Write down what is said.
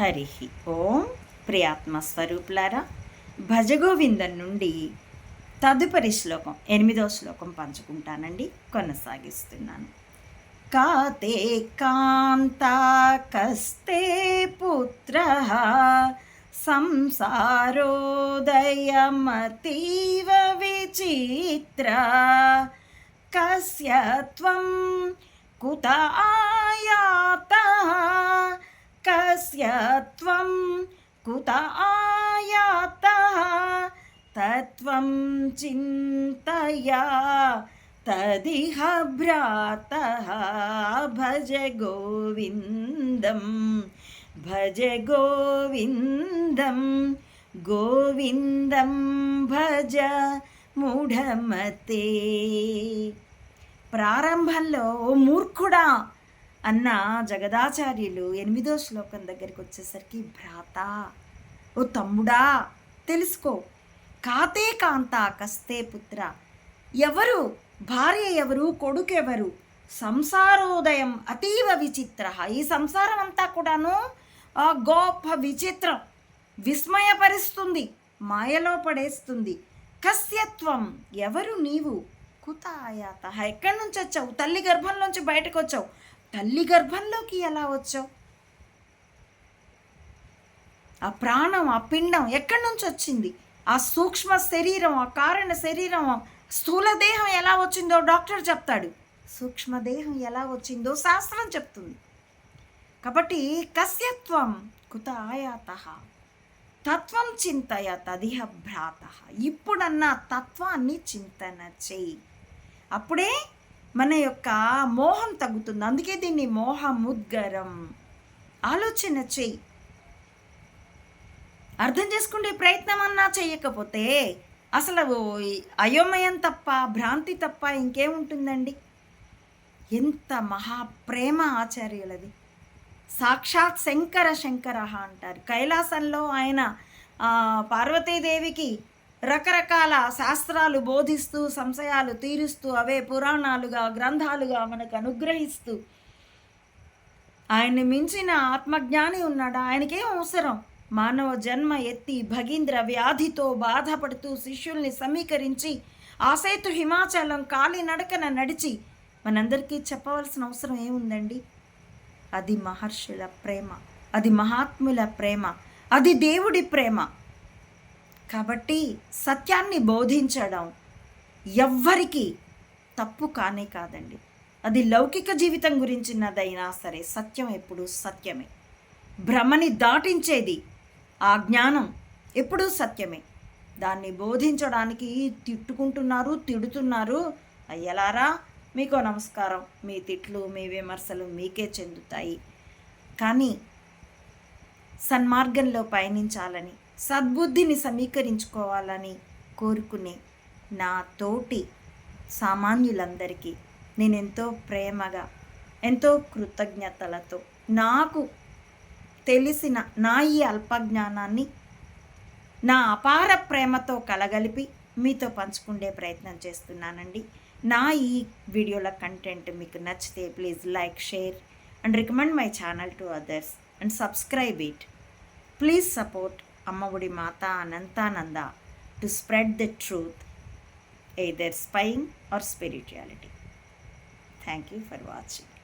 హరి ఓం ప్రియాత్మస్వరూపులారా భజగోవిందం నుండి తదుపరి శ్లోకం ఎనిమిదో శ్లోకం పంచుకుంటానండి కొనసాగిస్తున్నాను. కాతే కాంతా కస్తే పుత్ర సంసారోదయమతీవ విచిత్ర కస్య త్వం కుత ఆయాత కస్య త్వం కుత ఆయాత తత్వం చింతయా తదిహ భ్రాత భజ గోవిందం భజ గోవిందం గోవిందం భజ మూఢమతే ప్రారంభంలో "ఓ మూర్ఖుడా అన్న జగదాచార్యులు ఎనిమిదో శ్లోకం దగ్గరికి వచ్చేసరికి భ్రాత ఓ తమ్ముడా తెలుసుకో. కాతే కాంత కస్తే పుత్ర. ఎవరు? భార్య ఎవరు? కొడుకు ఎవరు? సంసారోదయం అతీవ విచిత్ర. ఈ సంసారం అంతా కూడాను ఆ గొప్ప విచిత్రం. విస్మయపరుస్తుంది మాయలో పడేస్తుంది. కస్యత్వం ఎవరు నీవు? కుతాయాత. ఎక్కడి నుంచి వచ్చావు? తల్లి గర్భంలోంచి బయటకు వచ్చావు తల్లి గర్భంలోకి ఎలా వచ్చావు? ఆ ప్రాణం ఆ పిండం ఎక్కడి నుంచి వచ్చింది? ఆ సూక్ష్మ శరీరం ఆ కారణ శరీరం స్థూల దేహం ఎలా వచ్చిందో డాక్టర్ చెప్తాడు. సూక్ష్మదేహం ఎలా వచ్చిందో శాస్త్రం చెప్తుంది. కాబట్టి కస్యత్వం కుత ఆయాత తత్వం చింతయ తదిహ భ్రాత. ఇప్పుడన్న తత్వాన్ని చింతన చెయ్యి అప్పుడే మన యొక్క మోహం తగ్గుతుంది. అందుకే దీన్ని మోహముద్గరం. ఆలోచన చెయ్యి. అర్థం చేసుకునే ప్రయత్నం అన్నా చేయకపోతే అసలు అయోమయం తప్ప భ్రాంతి తప్ప ఇంకేముంటుందండి? ఎంత మహాప్రేమ ఆచార్యులది. సాక్షాత్ శంకర శంకర అంటారు. కైలాసంలో ఆయన పార్వతీదేవికి రకరకాల శాస్త్రాలు బోధిస్తూ సంశయాలు తీరుస్తూ అవే పురాణాలుగా గ్రంథాలుగా మనకు అనుగ్రహిస్తూ ఆయన్ని మించిన ఆత్మజ్ఞాని ఉన్నాడు? ఆయనకేం అవసరం? మానవ జన్మ ఎత్తి భగీంద్ర వ్యాధితో బాధపడుతూ శిష్యుల్ని సమీకరించి ఆసేతు హిమాచలం కాలినడకన నడిచి మనందరికీ చెప్పవలసిన అవసరం ఏముందండి? అది మహర్షుల ప్రేమ అది మహాత్ముల ప్రేమ అది దేవుడి ప్రేమ. కాబట్టి సత్యాన్ని బోధించడం ఎవ్వరికి తప్పు కానే కాదండి. అది లౌకిక జీవితం గురించినదైనా సరే సత్యం ఎప్పుడు సత్యమే. భ్రమని దాటించేది ఆ జ్ఞానం ఎప్పుడూ సత్యమే. దాన్ని బోధించడానికి తిట్టుకుంటున్నారు తిడుతున్నారు. అయ్యలారా మీకో నమస్కారం. మీ తిట్లు మీ విమర్శలు మీకే చెందుతాయి. కానీ సన్మార్గంలో పయనించాలని సద్బుద్ధిని సమీకరించుకోవాలని కోరుకునే నా తోటి సామాన్యులందరికీ నేను ఎంతో ప్రేమగా ఎంతో కృతజ్ఞతలతో నాకు తెలిసిన నా ఈ అల్పజ్ఞానాన్ని నా అపార ప్రేమతో కలగలిపి మీతో పంచుకునే ప్రయత్నం చేస్తున్నానండి. నా ఈ వీడియోల కంటెంట్ మీకు నచ్చితే please like share and recommend my channel to others and subscribe it. Please support Ammavodi Mata Anantananda to spread the truth either spying or spirituality thank you for watching